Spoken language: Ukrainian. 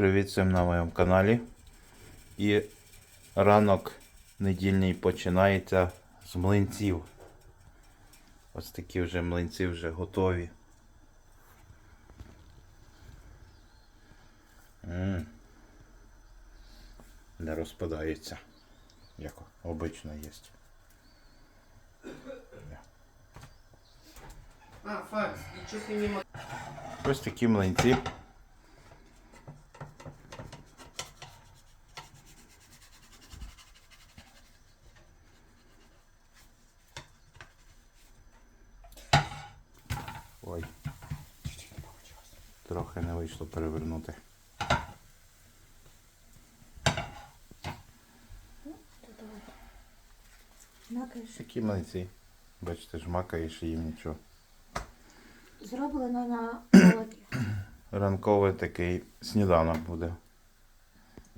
Привіт всім на моєму каналі. І ранок недільний починається з млинців. Ось такі вже млинці вже готові. м Не розпадаються, як обично є. А, факс, и что ты мимо... Ось такі млинці. Ой. Трохи не вийшло перевернути. Макаєш. Такі млинці. Бачите, жмакаєш і їм нічого. Зроблено на молоді. Ранковий такий сніданок буде.